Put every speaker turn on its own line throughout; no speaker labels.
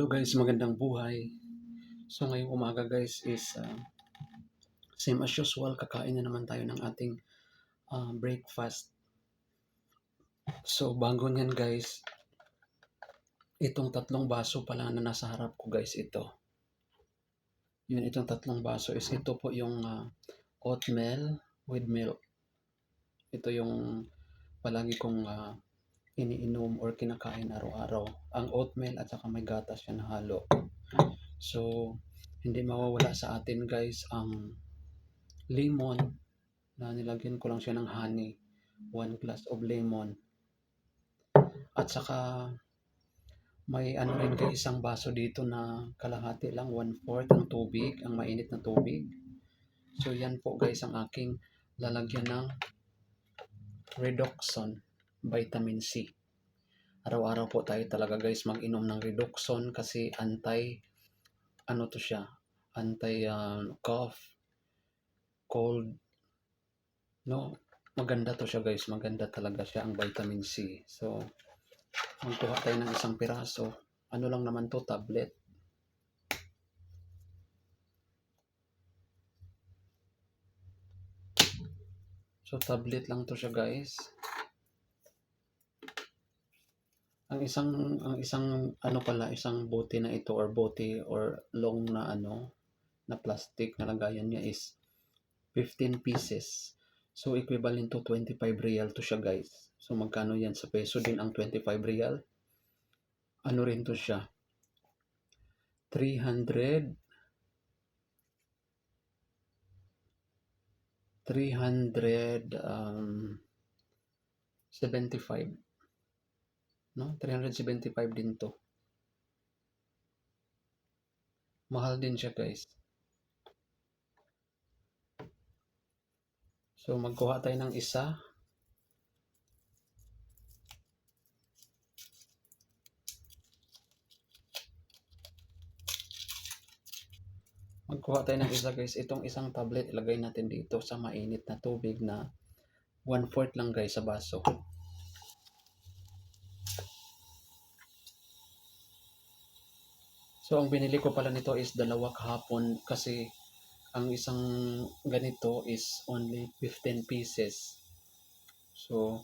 Hello guys, magandang buhay. So ngayong umaga guys is uh, same as usual, kakain na naman tayo ng ating uh, breakfast. So bago niyan guys, itong tatlong baso pala na nasa harap ko guys ito. Yun itong tatlong baso is ito po yung uh, oatmeal with milk. Ito yung palagi kong uh, iniinom or kinakain araw-araw. Ang oatmeal at saka may gatas siya na halo. So, hindi mawawala sa atin guys ang lemon na nilagyan ko lang siya ng honey. One glass of lemon. At saka may ano rin guys isang baso dito na kalahati lang one fourth ang tubig, ang mainit na tubig. So yan po guys ang aking lalagyan ng Redoxon vitamin C. Araw-araw po tayo talaga guys mag-inom ng Redoxon kasi anti ano to siya, anti uh, cough, cold. No, maganda to siya guys, maganda talaga siya ang vitamin C. So magkuha tayo ng isang piraso. Ano lang naman to, tablet. So tablet lang to siya guys. Ang isang ang isang ano pala, isang bote na ito or bote or long na ano na plastic na lagayan niya is 15 pieces. So equivalent to 25 real to siya guys. So magkano yan sa peso din ang 25 real? Ano rin to siya? 300 300 um 75 no? 375 din to. Mahal din siya guys. So magkuha tayo ng isa. Magkuha tayo ng isa guys. Itong isang tablet ilagay natin dito sa mainit na tubig na 1 fourth lang guys sa baso So, ang binili ko pala nito is dalawa kahapon kasi ang isang ganito is only 15 pieces. So,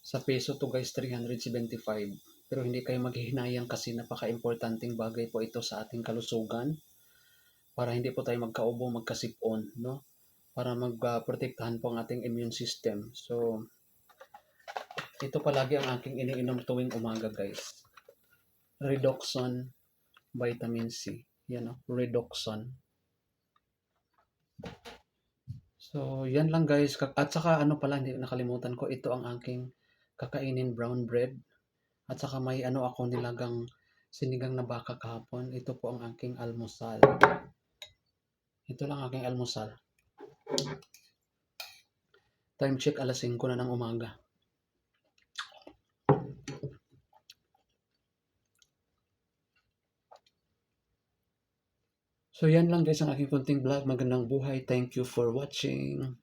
sa peso to guys, 375. Pero hindi kayo maghihinayang kasi napaka-importanting bagay po ito sa ating kalusugan para hindi po tayo magkaubo, magkasipon, no? Para magprotektahan po ang ating immune system. So, ito palagi ang aking iniinom tuwing umaga guys. Redoxon vitamin C. Yan o, Redoxon. So, yan lang guys. At saka ano pala, hindi nakalimutan ko, ito ang aking kakainin brown bread. At saka may ano ako nilagang sinigang na baka kahapon. Ito po ang aking almusal. Ito lang aking almusal. Time check alas 5 na ng umaga. So yan lang guys ang aking kunting vlog. Magandang buhay. Thank you for watching.